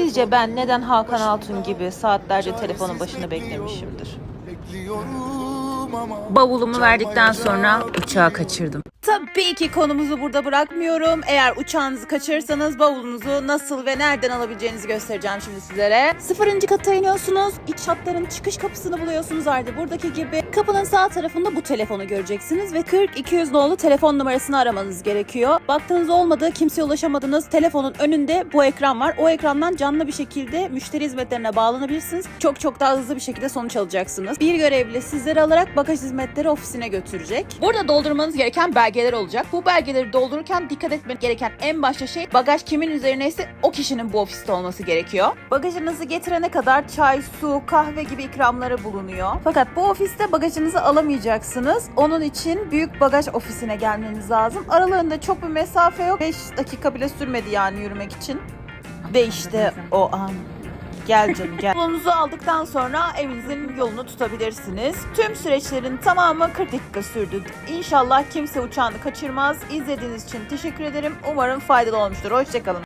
Sizce ben neden Hakan Altun gibi saatlerce telefonun başında beklemişimdir? Bavulumu verdikten sonra uçağı kaçırdım. Tabii ki konumuzu burada bırakmıyorum. Eğer uçağınızı kaçırırsanız bavulunuzu nasıl ve nereden alabileceğinizi göstereceğim şimdi sizlere. Sıfırıncı kata iniyorsunuz. İç hatların çıkış kapısını buluyorsunuz artık buradaki gibi. Kapının sağ tarafında bu telefonu göreceksiniz ve 40-200 nolu telefon numarasını aramanız gerekiyor. Baktığınız olmadı, kimseye ulaşamadınız. Telefonun önünde bu ekran var. O ekrandan canlı bir şekilde müşteri hizmetlerine bağlanabilirsiniz. Çok çok daha hızlı bir şekilde sonuç alacaksınız. Bir görevli sizleri alarak bagaj hizmetleri ofisine götürecek. Burada doldurmanız gereken belgeler olacak. Bu belgeleri doldururken dikkat etmeniz gereken en başta şey bagaj kimin üzerineyse o kişinin bu ofiste olması gerekiyor. Bagajınızı getirene kadar çay, su, kahve gibi ikramları bulunuyor. Fakat bu ofiste bagajınızı alamayacaksınız. Onun için büyük bagaj ofisine gelmeniz lazım. Aralarında çok bir mesafe yok. 5 dakika bile sürmedi yani yürümek için. Ve işte o an. Gel canım gel. Yolunuzu aldıktan sonra evinizin yolunu tutabilirsiniz. Tüm süreçlerin tamamı 40 dakika sürdü. İnşallah kimse uçağını kaçırmaz. İzlediğiniz için teşekkür ederim. Umarım faydalı olmuştur. Hoşçakalın.